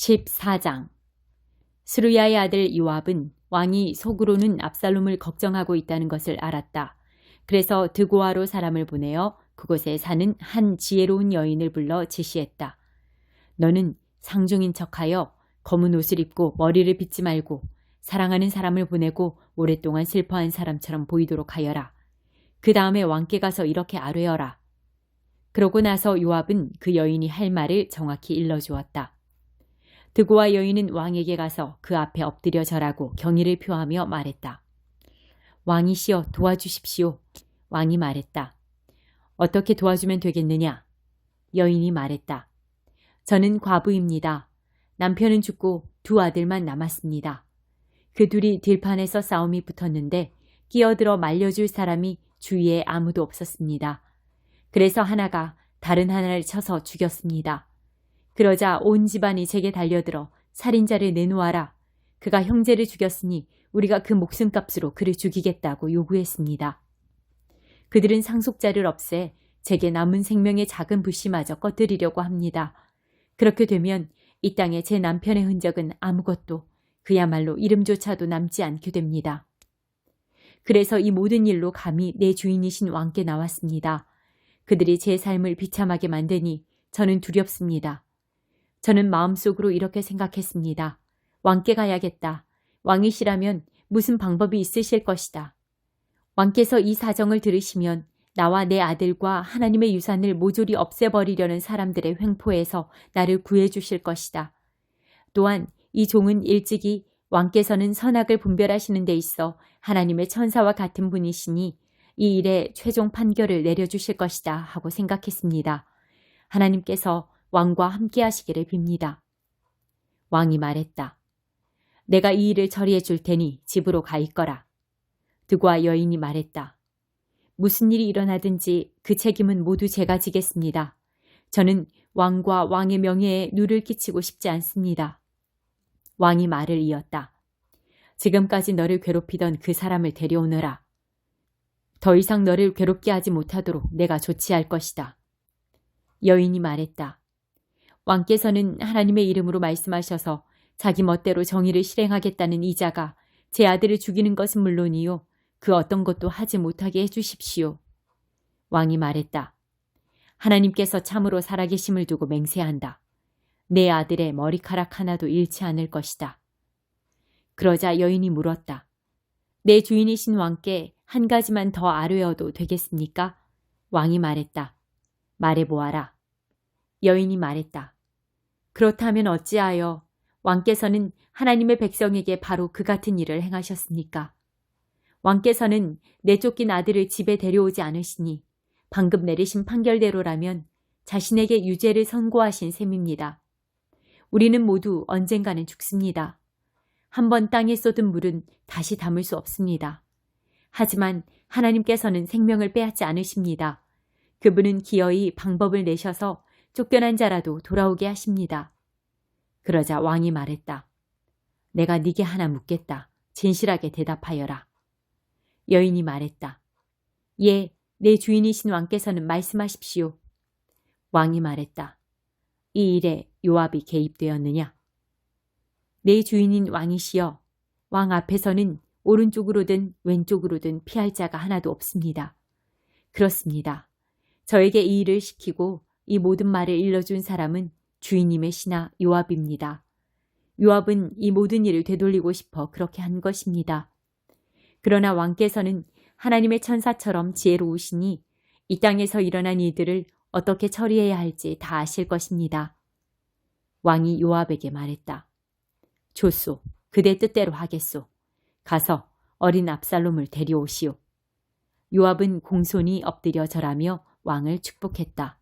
14장 스루야의 아들 요압은 왕이 속으로는 압살롬을 걱정하고 있다는 것을 알았다. 그래서 드고아로 사람을 보내어 그곳에 사는 한 지혜로운 여인을 불러 지시했다. 너는 상중인 척하여 검은 옷을 입고 머리를 빗지 말고 사랑하는 사람을 보내고 오랫동안 슬퍼한 사람처럼 보이도록 하여라. 그 다음에 왕께 가서 이렇게 아뢰어라. 그러고 나서 요압은 그 여인이 할 말을 정확히 일러주었다. 드고와 여인은 왕에게 가서 그 앞에 엎드려 절하고 경의를 표하며 말했다. 왕이시여 도와주십시오. 왕이 말했다. 어떻게 도와주면 되겠느냐? 여인이 말했다. 저는 과부입니다. 남편은 죽고 두 아들만 남았습니다. 그 둘이 들판에서 싸움이 붙었는데 끼어들어 말려줄 사람이 주위에 아무도 없었습니다. 그래서 하나가 다른 하나를 쳐서 죽였습니다. 그러자 온 집안이 제게 달려들어 살인자를 내놓아라. 그가 형제를 죽였으니 우리가 그 목숨값으로 그를 죽이겠다고 요구했습니다. 그들은 상속자를 없애 제게 남은 생명의 작은 부씨마저 꺼뜨리려고 합니다. 그렇게 되면 이 땅에 제 남편의 흔적은 아무것도 그야말로 이름조차도 남지 않게 됩니다. 그래서 이 모든 일로 감히 내 주인이신 왕께 나왔습니다. 그들이 제 삶을 비참하게 만드니 저는 두렵습니다. 저는 마음속으로 이렇게 생각했습니다. 왕께 가야겠다. 왕이시라면 무슨 방법이 있으실 것이다. 왕께서 이 사정을 들으시면 나와 내 아들과 하나님의 유산을 모조리 없애버리려는 사람들의 횡포에서 나를 구해주실 것이다. 또한 이 종은 일찍이 왕께서는 선악을 분별하시는 데 있어 하나님의 천사와 같은 분이시니 이 일에 최종 판결을 내려주실 것이다 하고 생각했습니다. 하나님께서 왕과 함께 하시기를 빕니다. 왕이 말했다. 내가 이 일을 처리해 줄 테니 집으로 가 있거라. 드과 여인이 말했다. 무슨 일이 일어나든지 그 책임은 모두 제가 지겠습니다. 저는 왕과 왕의 명예에 누를 끼치고 싶지 않습니다. 왕이 말을 이었다. 지금까지 너를 괴롭히던 그 사람을 데려오너라. 더 이상 너를 괴롭게 하지 못하도록 내가 조치할 것이다. 여인이 말했다. 왕께서는 하나님의 이름으로 말씀하셔서 자기 멋대로 정의를 실행하겠다는 이자가 제 아들을 죽이는 것은 물론이요. 그 어떤 것도 하지 못하게 해주십시오. 왕이 말했다. 하나님께서 참으로 살아계심을 두고 맹세한다. 내 아들의 머리카락 하나도 잃지 않을 것이다. 그러자 여인이 물었다. 내 주인이신 왕께 한 가지만 더 아뢰어도 되겠습니까? 왕이 말했다. 말해보아라. 여인이 말했다. 그렇다면 어찌하여 왕께서는 하나님의 백성에게 바로 그 같은 일을 행하셨습니까? 왕께서는 내쫓긴 아들을 집에 데려오지 않으시니 방금 내리신 판결대로라면 자신에게 유죄를 선고하신 셈입니다. 우리는 모두 언젠가는 죽습니다. 한 번 땅에 쏟은 물은 다시 담을 수 없습니다. 하지만 하나님께서는 생명을 빼앗지 않으십니다. 그분은 기어이 방법을 내셔서 쫓겨난 자라도 돌아오게 하십니다. 그러자 왕이 말했다. 내가 네게 하나 묻겠다. 진실하게 대답하여라. 여인이 말했다. 예, 내 주인이신 왕께서는 말씀하십시오. 왕이 말했다. 이 일에 요압이 개입되었느냐? 내 주인인 왕이시여, 왕 앞에서는 오른쪽으로든 왼쪽으로든 피할 자가 하나도 없습니다. 그렇습니다. 저에게 이 일을 시키고 이 모든 말을 일러준 사람은 주인님의 신하 요압입니다. 요압은 이 모든 일을 되돌리고 싶어 그렇게 한 것입니다. 그러나 왕께서는 하나님의 천사처럼 지혜로우시니 이 땅에서 일어난 일들을 어떻게 처리해야 할지 다 아실 것입니다. 왕이 요압에게 말했다. 좋소, 그대 뜻대로 하겠소. 가서 어린 압살롬을 데려오시오. 요압은 공손히 엎드려 절하며 왕을 축복했다.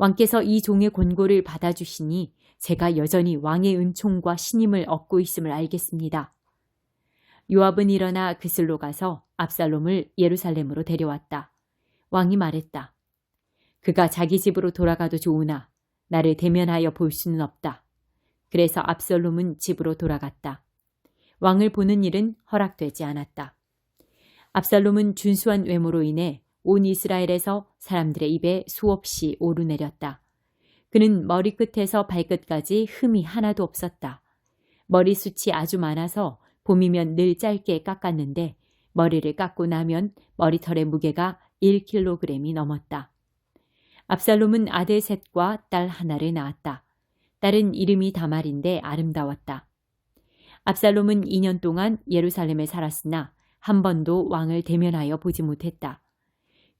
왕께서 이 종의 권고를 받아주시니 제가 여전히 왕의 은총과 신임을 얻고 있음을 알겠습니다. 요압은 일어나 그슬로 가서 압살롬을 예루살렘으로 데려왔다. 왕이 말했다. 그가 자기 집으로 돌아가도 좋으나 나를 대면하여 볼 수는 없다. 그래서 압살롬은 집으로 돌아갔다. 왕을 보는 일은 허락되지 않았다. 압살롬은 준수한 외모로 인해 온 이스라엘에서 사람들의 입에 수없이 오르내렸다. 그는 머리끝에서 발끝까지 흠이 하나도 없었다. 머리숱이 아주 많아서 봄이면 늘 짧게 깎았는데 머리를 깎고 나면 머리털의 무게가 1kg이 넘었다. 압살롬은 아들 셋과 딸 하나를 낳았다. 딸은 이름이 다말인데 아름다웠다. 압살롬은 2년 동안 예루살렘에 살았으나 한 번도 왕을 대면하여 보지 못했다.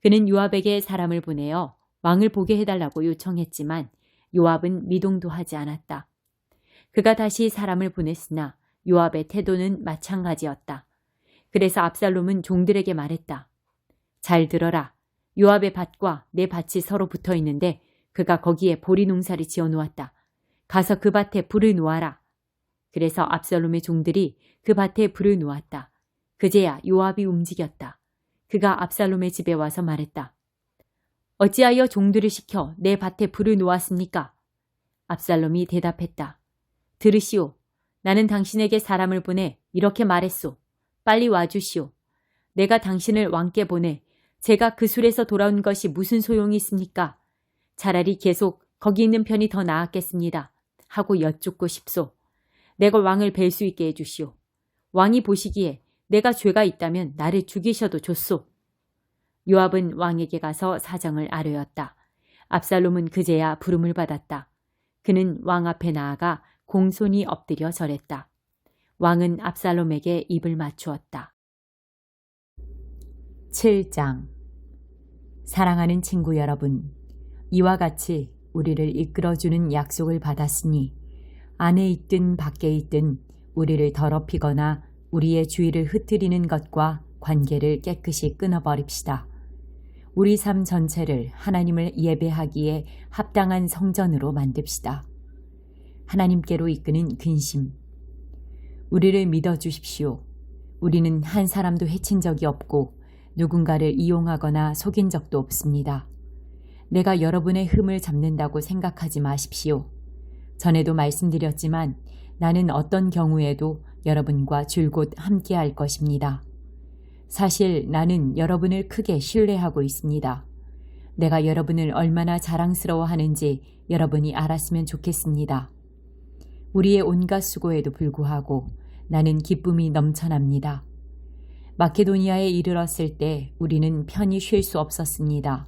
그는 요압에게 사람을 보내어 왕을 보게 해달라고 요청했지만 요압은 미동도 하지 않았다. 그가 다시 사람을 보냈으나 요압의 태도는 마찬가지였다. 그래서 압살롬은 종들에게 말했다. 잘 들어라. 요압의 밭과 내 밭이 서로 붙어 있는데 그가 거기에 보리 농사를 지어 놓았다. 가서 그 밭에 불을 놓아라. 그래서 압살롬의 종들이 그 밭에 불을 놓았다. 그제야 요압이 움직였다. 그가 압살롬의 집에 와서 말했다. 어찌하여 종들을 시켜 내 밭에 불을 놓았습니까? 압살롬이 대답했다. 들으시오. 나는 당신에게 사람을 보내 이렇게 말했소. 빨리 와주시오. 내가 당신을 왕께 보내 제가 그 술에서 돌아온 것이 무슨 소용이 있습니까? 차라리 계속 거기 있는 편이 더 나았겠습니다. 하고 여쭙고 싶소. 내가 왕을 뵐 수 있게 해주시오. 왕이 보시기에 내가 죄가 있다면 나를 죽이셔도 좋소. 요압은 왕에게 가서 사정을 아뢰었다. 압살롬은 그제야 부름을 받았다. 그는 왕 앞에 나아가 공손히 엎드려 절했다. 왕은 압살롬에게 입을 맞추었다. 7장 사랑하는 친구 여러분, 이와 같이 우리를 이끌어주는 약속을 받았으니 안에 있든 밖에 있든 우리를 더럽히거나 우리의 주의를 흩뜨리는 것과 관계를 깨끗이 끊어버립시다. 우리 삶 전체를 하나님을 예배하기에 합당한 성전으로 만듭시다. 하나님께로 이끄는 근심. 우리를 믿어 주십시오. 우리는 한 사람도 해친 적이 없고 누군가를 이용하거나 속인 적도 없습니다. 내가 여러분의 흠을 잡는다고 생각하지 마십시오. 전에도 말씀드렸지만 나는 어떤 경우에도 여러분과 줄곧 함께 할 것입니다. 사실 나는 여러분을 크게 신뢰하고 있습니다. 내가 여러분을 얼마나 자랑스러워 하는지 여러분이 알았으면 좋겠습니다. 우리의 온갖 수고에도 불구하고 나는 기쁨이 넘쳐납니다. 마케도니아에 이르렀을 때 우리는 편히 쉴 수 없었습니다.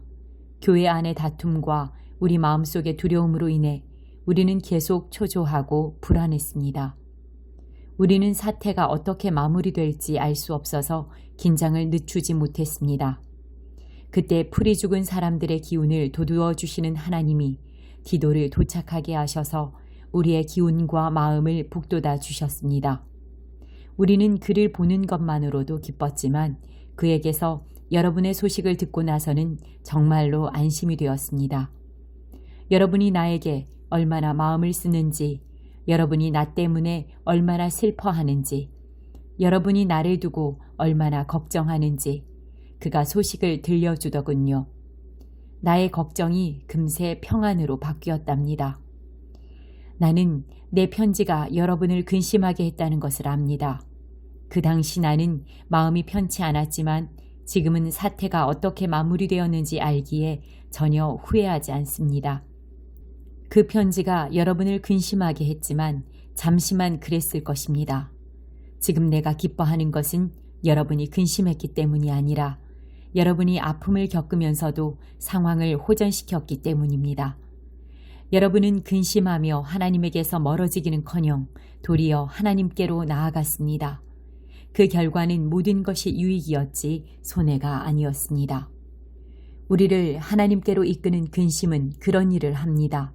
교회 안의 다툼과 우리 마음속의 두려움으로 인해 우리는 계속 초조하고 불안했습니다. 우리는 사태가 어떻게 마무리될지 알 수 없어서 긴장을 늦추지 못했습니다. 그때 풀이 죽은 사람들의 기운을 도두어 주시는 하나님이 디도를 도착하게 하셔서 우리의 기운과 마음을 북돋아 주셨습니다. 우리는 그를 보는 것만으로도 기뻤지만 그에게서 여러분의 소식을 듣고 나서는 정말로 안심이 되었습니다. 여러분이 나에게 얼마나 마음을 쓰는지 여러분이 나 때문에 얼마나 슬퍼하는지, 여러분이 나를 두고 얼마나 걱정하는지 그가 소식을 들려주더군요. 나의 걱정이 금세 평안으로 바뀌었답니다. 나는 내 편지가 여러분을 근심하게 했다는 것을 압니다. 그 당시 나는 마음이 편치 않았지만 지금은 사태가 어떻게 마무리되었는지 알기에 전혀 후회하지 않습니다. 그 편지가 여러분을 근심하게 했지만 잠시만 그랬을 것입니다. 지금 내가 기뻐하는 것은 여러분이 근심했기 때문이 아니라 여러분이 아픔을 겪으면서도 상황을 호전시켰기 때문입니다. 여러분은 근심하며 하나님에게서 멀어지기는 커녕 도리어 하나님께로 나아갔습니다. 그 결과는 모든 것이 유익이었지 손해가 아니었습니다. 우리를 하나님께로 이끄는 근심은 그런 일을 합니다.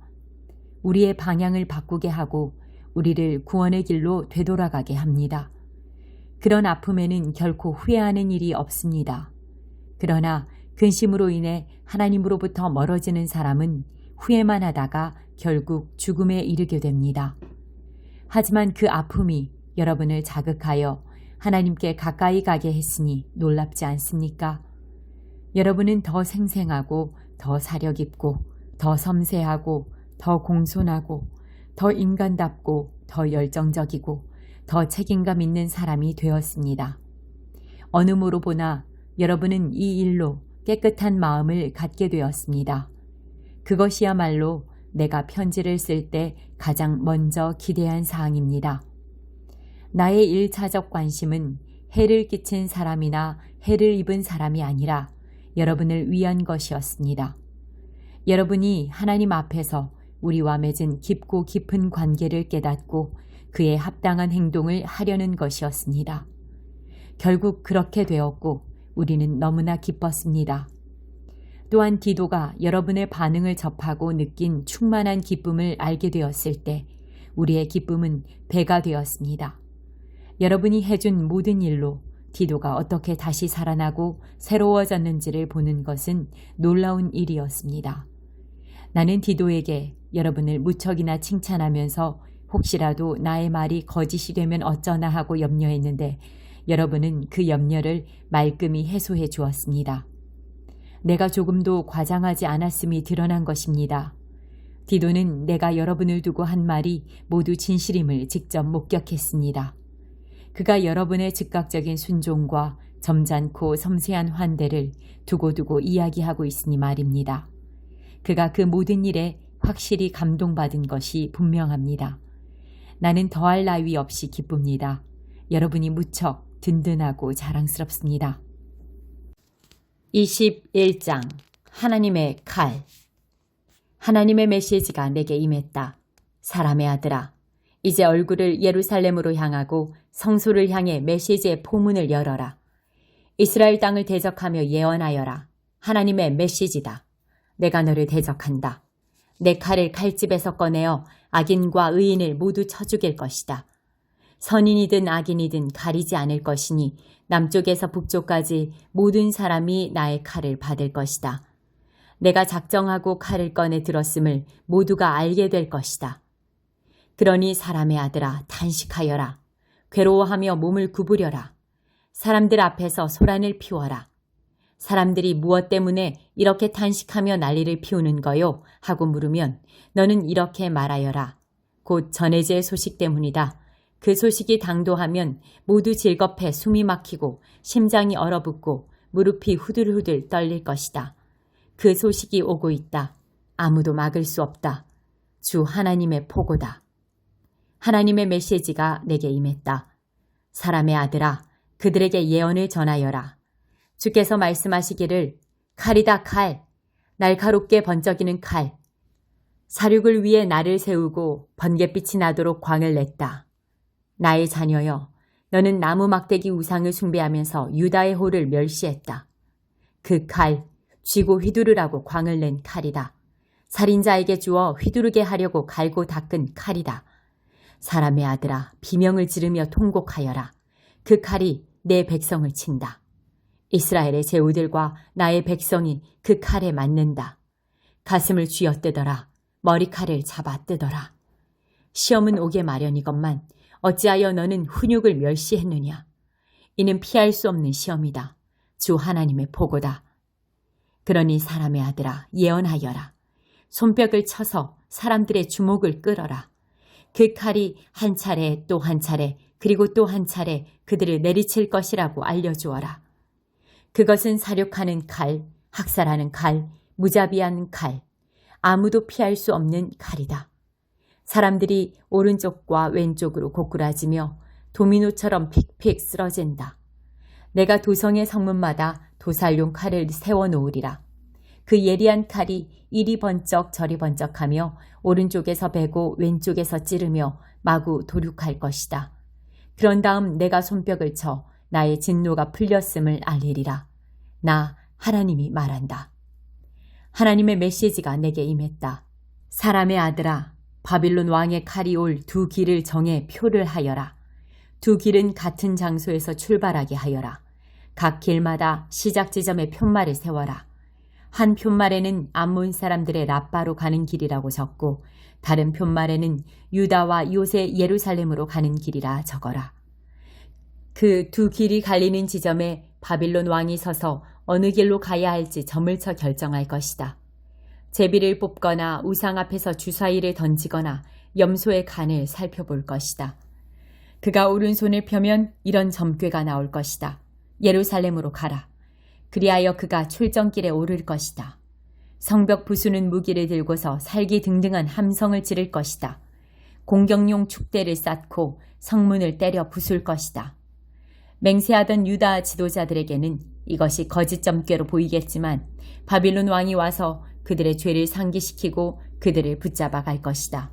우리의 방향을 바꾸게 하고 우리를 구원의 길로 되돌아가게 합니다. 그런 아픔에는 결코 후회하는 일이 없습니다. 그러나 근심으로 인해 하나님으로부터 멀어지는 사람은 후회만 하다가 결국 죽음에 이르게 됩니다. 하지만 그 아픔이 여러분을 자극하여 하나님께 가까이 가게 했으니 놀랍지 않습니까? 여러분은 더 생생하고 더 사려 깊고 더 섬세하고 더 공손하고 더 인간답고 더 열정적이고 더 책임감 있는 사람이 되었습니다. 어느 모로 보나 여러분은 이 일로 깨끗한 마음을 갖게 되었습니다. 그것이야말로 내가 편지를 쓸 때 가장 먼저 기대한 사항입니다. 나의 1차적 관심은 해를 끼친 사람이나 해를 입은 사람이 아니라 여러분을 위한 것이었습니다. 여러분이 하나님 앞에서 우리와 맺은 깊고 깊은 관계를 깨닫고 그에 합당한 행동을 하려는 것이었습니다. 결국 그렇게 되었고 우리는 너무나 기뻤습니다. 또한 디도가 여러분의 반응을 접하고 느낀 충만한 기쁨을 알게 되었을 때 우리의 기쁨은 배가 되었습니다. 여러분이 해준 모든 일로 디도가 어떻게 다시 살아나고 새로워졌는지를 보는 것은 놀라운 일이었습니다. 나는 디도에게 여러분을 무척이나 칭찬하면서 혹시라도 나의 말이 거짓이 되면 어쩌나 하고 염려했는데 여러분은 그 염려를 말끔히 해소해 주었습니다. 내가 조금도 과장하지 않았음이 드러난 것입니다. 디도는 내가 여러분을 두고 한 말이 모두 진실임을 직접 목격했습니다. 그가 여러분의 즉각적인 순종과 점잖고 섬세한 환대를 두고두고 이야기하고 있으니 말입니다. 그가 그 모든 일에 확실히 감동받은 것이 분명합니다. 나는 더할 나위 없이 기쁩니다. 여러분이 무척 든든하고 자랑스럽습니다. 21장 하나님의 칼 하나님의 메시지가 내게 임했다. 사람의 아들아, 이제 얼굴을 예루살렘으로 향하고 성소를 향해 메시지의 포문을 열어라. 이스라엘 땅을 대적하며 예언하여라. 하나님의 메시지다. 내가 너를 대적한다. 내 칼을 칼집에서 꺼내어 악인과 의인을 모두 쳐 죽일 것이다. 선인이든 악인이든 가리지 않을 것이니 남쪽에서 북쪽까지 모든 사람이 나의 칼을 받을 것이다. 내가 작정하고 칼을 꺼내 들었음을 모두가 알게 될 것이다. 그러니 사람의 아들아 탄식하여라. 괴로워하며 몸을 구부려라. 사람들 앞에서 소란을 피워라. 사람들이 무엇 때문에 이렇게 탄식하며 난리를 피우는 거요? 하고 물으면 너는 이렇게 말하여라. 곧 전해질 소식 때문이다. 그 소식이 당도하면 모두 즐겁해 숨이 막히고 심장이 얼어붙고 무릎이 후들후들 떨릴 것이다. 그 소식이 오고 있다. 아무도 막을 수 없다. 주 하나님의 포고다. 하나님의 메시지가 내게 임했다. 사람의 아들아, 그들에게 예언을 전하여라. 주께서 말씀하시기를 칼이다 칼, 날카롭게 번쩍이는 칼. 사륙을 위해 나를 세우고 번갯빛이 나도록 광을 냈다. 나의 자녀여, 너는 나무 막대기 우상을 숭배하면서 유다의 호를 멸시했다. 그 칼, 쥐고 휘두르라고 광을 낸 칼이다. 살인자에게 주어 휘두르게 하려고 갈고 닦은 칼이다. 사람의 아들아, 비명을 지르며 통곡하여라. 그 칼이 내 백성을 친다. 이스라엘의 제후들과 나의 백성이 그 칼에 맞는다. 가슴을 쥐어뜯어라. 머리칼을 잡아 뜯어라. 시험은 오게 마련이건만 어찌하여 너는 훈육을 멸시했느냐? 이는 피할 수 없는 시험이다. 주 하나님의 보고다. 그러니 사람의 아들아 예언하여라. 손뼉을 쳐서 사람들의 주목을 끌어라. 그 칼이 한 차례 또 한 차례 그리고 또 한 차례 그들을 내리칠 것이라고 알려주어라. 그것은 사륙하는 칼, 학살하는 칼, 무자비한 칼, 아무도 피할 수 없는 칼이다. 사람들이 오른쪽과 왼쪽으로 고꾸라지며 도미노처럼 픽픽 쓰러진다. 내가 도성의 성문마다 도살용 칼을 세워놓으리라. 그 예리한 칼이 이리 번쩍 저리 번쩍하며 오른쪽에서 베고 왼쪽에서 찌르며 마구 도륙할 것이다. 그런 다음 내가 손뼉을 쳐 나의 진노가 풀렸음을 알리리라. 나 하나님이 말한다. 하나님의 메시지가 내게 임했다. 사람의 아들아, 바빌론 왕의 칼이 올 두 길을 정해 표를 하여라. 두 길은 같은 장소에서 출발하게 하여라. 각 길마다 시작 지점에 편말을 세워라. 한 편말에는 암몬 사람들의 라빠로 가는 길이라고 적고 다른 편말에는 유다와 요새 예루살렘으로 가는 길이라 적어라. 그 두 길이 갈리는 지점에 바빌론 왕이 서서 어느 길로 가야 할지 점을 쳐 결정할 것이다. 제비를 뽑거나 우상 앞에서 주사위를 던지거나 염소의 간을 살펴볼 것이다. 그가 오른손을 펴면 이런 점괘가 나올 것이다. 예루살렘으로 가라. 그리하여 그가 출정길에 오를 것이다. 성벽 부수는 무기를 들고서 살기 등등한 함성을 지를 것이다. 공격용 축대를 쌓고 성문을 때려 부술 것이다. 맹세하던 유다 지도자들에게는 이것이 거짓 점괘로 보이겠지만 바빌론 왕이 와서 그들의 죄를 상기시키고 그들을 붙잡아 갈 것이다.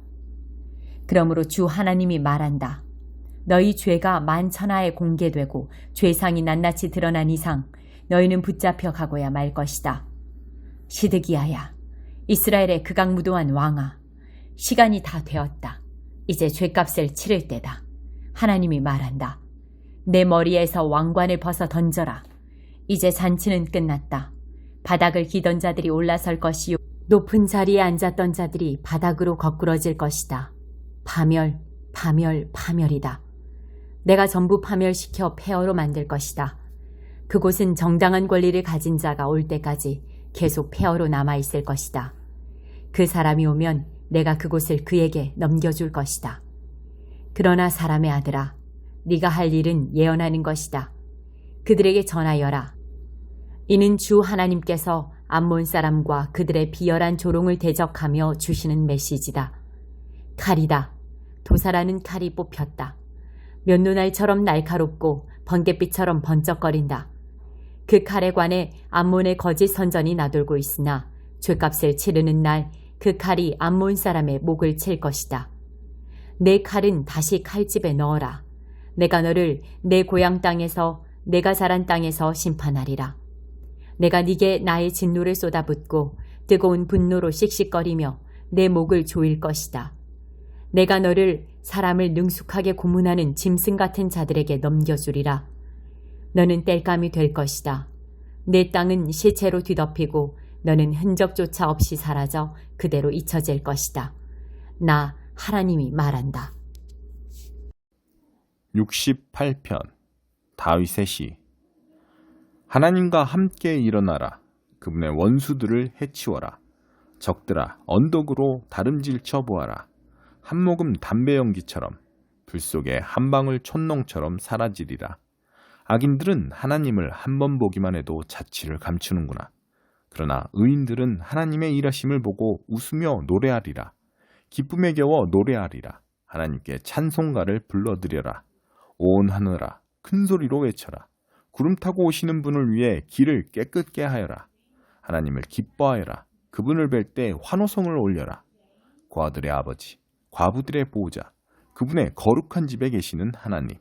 그러므로 주 하나님이 말한다. 너희 죄가 만천하에 공개되고 죄상이 낱낱이 드러난 이상 너희는 붙잡혀 가고야 말 것이다. 시드기야야, 이스라엘의 극악무도한 왕아, 시간이 다 되었다. 이제 죄값을 치를 때다. 하나님이 말한다. 내 머리에서 왕관을 벗어 던져라. 이제 잔치는 끝났다. 바닥을 기던 자들이 올라설 것이요. 높은 자리에 앉았던 자들이 바닥으로 거꾸러질 것이다. 파멸, 파멸, 파멸이다. 내가 전부 파멸시켜 폐허로 만들 것이다. 그곳은 정당한 권리를 가진 자가 올 때까지 계속 폐허로 남아있을 것이다. 그 사람이 오면 내가 그곳을 그에게 넘겨줄 것이다. 그러나 사람의 아들아, 네가 할 일은 예언하는 것이다. 그들에게 전하여라. 이는 주 하나님께서 암몬 사람과 그들의 비열한 조롱을 대적하며 주시는 메시지다. 칼이다. 도사라는 칼이 뽑혔다. 면도날처럼 날카롭고 번갯빛처럼 번쩍거린다. 그 칼에 관해 암몬의 거짓 선전이 나돌고 있으나 죄값을 치르는 날 그 칼이 암몬 사람의 목을 칠 것이다. 내 칼은 다시 칼집에 넣어라. 내가 너를 내 고향 땅에서 내가 자란 땅에서 심판하리라. 내가 네게 나의 진노를 쏟아붓고 뜨거운 분노로 씩씩거리며 내 목을 조일 것이다. 내가 너를 사람을 능숙하게 고문하는 짐승 같은 자들에게 넘겨주리라. 너는 땔감이 될 것이다. 내 땅은 시체로 뒤덮이고 너는 흔적조차 없이 사라져 그대로 잊혀질 것이다. 나 하나님이 말한다. 68편 다윗의 시. 하나님과 함께 일어나라. 그분의 원수들을 해치워라. 적들아 언덕으로 다름질 쳐보아라. 한 모금 담배 연기처럼 불 속에 한 방울 촛농처럼 사라지리라. 악인들은 하나님을 한 번 보기만 해도 자취를 감추는구나. 그러나 의인들은 하나님의 일하심을 보고 웃으며 노래하리라. 기쁨에 겨워 노래하리라. 하나님께 찬송가를 불러드려라 온 하늘아 큰 소리로 외쳐라. 구름 타고 오시는 분을 위해 길을 깨끗게 하여라. 하나님을 기뻐하여라. 그분을 뵐 때 환호성을 올려라. 과들의 아버지, 과부들의 보호자, 그분의 거룩한 집에 계시는 하나님.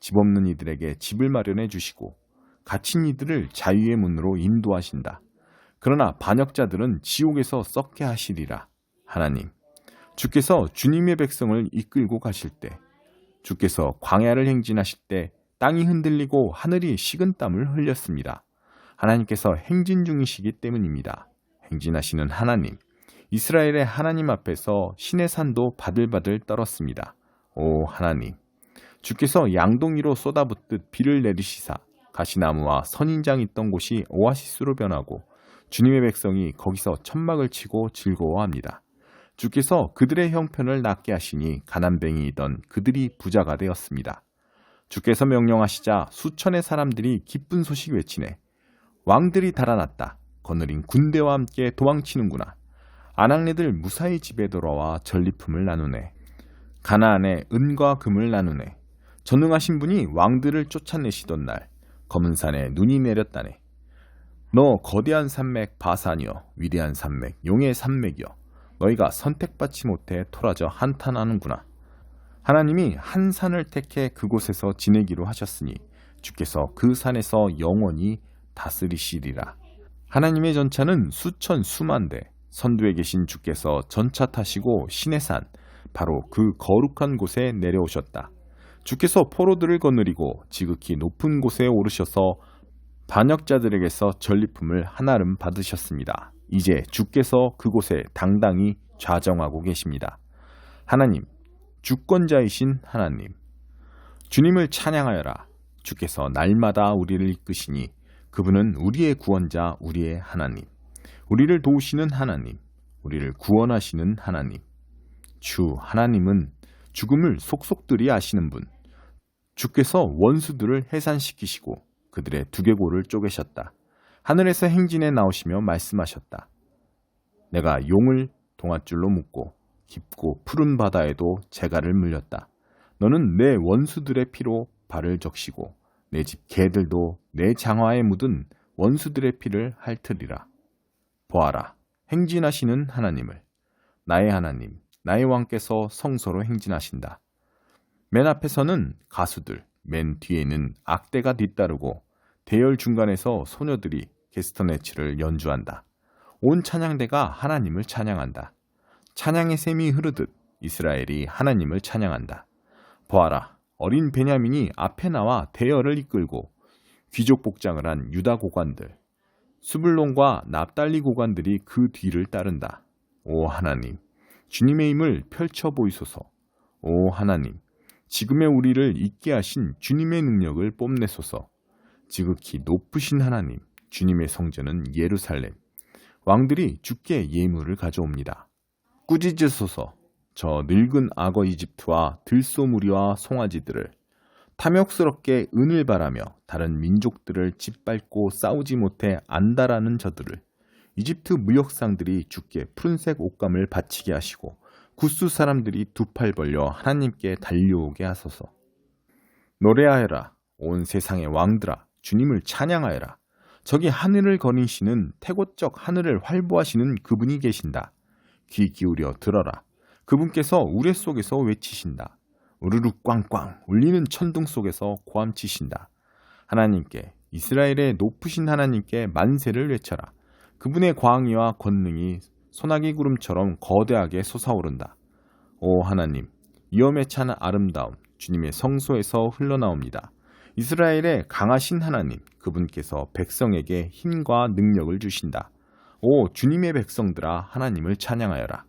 집 없는 이들에게 집을 마련해 주시고 갇힌 이들을 자유의 문으로 인도하신다. 그러나 반역자들은 지옥에서 썩게 하시리라. 하나님, 주께서 주님의 백성을 이끌고 가실 때 주께서 광야를 행진하실 때 땅이 흔들리고 하늘이 식은 땀을 흘렸습니다. 하나님께서 행진 중이시기 때문입니다. 행진하시는 하나님, 이스라엘의 하나님 앞에서 신의 산도 바들바들 떨었습니다. 오 하나님, 주께서 양동이로 쏟아붓듯 비를 내리시사 가시나무와 선인장 있던 곳이 오아시스로 변하고 주님의 백성이 거기서 천막을 치고 즐거워합니다. 주께서 그들의 형편을 낫게 하시니 가난뱅이이던 그들이 부자가 되었습니다. 주께서 명령하시자 수천의 사람들이 기쁜 소식 외치네. 왕들이 달아났다. 거느린 군대와 함께 도망치는구나. 아낙네들 무사히 집에 돌아와 전리품을 나누네. 가나안에 은과 금을 나누네. 전능하신 분이 왕들을 쫓아내시던 날 검은 산에 눈이 내렸다네. 너 거대한 산맥 바산이여 위대한 산맥 용의 산맥이여 너희가 선택받지 못해 토라져 한탄하는구나. 하나님이 한 산을 택해 그곳에서 지내기로 하셨으니 주께서 그 산에서 영원히 다스리시리라. 하나님의 전차는 수천 수만 대, 선두에 계신 주께서 전차 타시고 신의 산, 바로 그 거룩한 곳에 내려오셨다. 주께서 포로들을 거느리고 지극히 높은 곳에 오르셔서 반역자들에게서 전리품을 하나름 받으셨습니다. 이제 주께서 그곳에 당당히 좌정하고 계십니다. 하나님, 주권자이신 하나님, 주님을 찬양하여라. 주께서 날마다 우리를 이끄시니 그분은 우리의 구원자, 우리의 하나님, 우리를 도우시는 하나님, 우리를 구원하시는 하나님. 주 하나님은 죽음을 속속들이 아시는 분. 주께서 원수들을 해산시키시고 그들의 두개골을 쪼개셨다. 하늘에서 행진에 나오시며 말씀하셨다. 내가 용을 동아줄로 묶고 깊고 푸른 바다에도 재갈을 물렸다. 너는 내 원수들의 피로 발을 적시고 내 집 개들도 내 장화에 묻은 원수들의 피를 핥으리라. 보아라, 행진하시는 하나님을 나의 하나님, 나의 왕께서 성소로 행진하신다. 맨 앞에서는 가수들, 맨 뒤에는 악대가 뒤따르고 대열 중간에서 소녀들이 게스터네츠를 연주한다. 온 찬양대가 하나님을 찬양한다. 찬양의 샘이 흐르듯 이스라엘이 하나님을 찬양한다. 보아라, 어린 베냐민이 앞에 나와 대열을 이끌고 귀족 복장을 한 유다 고관들, 수블론과 납달리 고관들이 그 뒤를 따른다. 오 하나님, 주님의 힘을 펼쳐 보이소서. 오 하나님, 지금의 우리를 있게 하신 주님의 능력을 뽐내소서. 지극히 높으신 하나님, 주님의 성전은 예루살렘. 왕들이 주께 예물을 가져옵니다. 꾸짖으소서. 저 늙은 악어 이집트와 들소무리와 송아지들을 탐욕스럽게 은을 바라며 다른 민족들을 짓밟고 싸우지 못해 안다라는 저들을 이집트 무역상들이 주께 푸른색 옷감을 바치게 하시고 구스 사람들이 두 팔 벌려 하나님께 달려오게 하소서. 노래하여라 온 세상의 왕들아 주님을 찬양하여라 저기 하늘을 거니시는 태고적 하늘을 활보하시는 그분이 계신다. 귀 기울여 들어라. 그분께서 우레 속에서 외치신다. 우르르 꽝꽝 울리는 천둥 속에서 고함치신다. 하나님께 이스라엘의 높으신 하나님께 만세를 외쳐라. 그분의 광의와 권능이 소나기 구름처럼 거대하게 솟아오른다. 오 하나님, 위엄에 찬 아름다움 주님의 성소에서 흘러나옵니다. 이스라엘의 강하신 하나님, 그분께서 백성에게 힘과 능력을 주신다. 오 주님의 백성들아 하나님을 찬양하여라.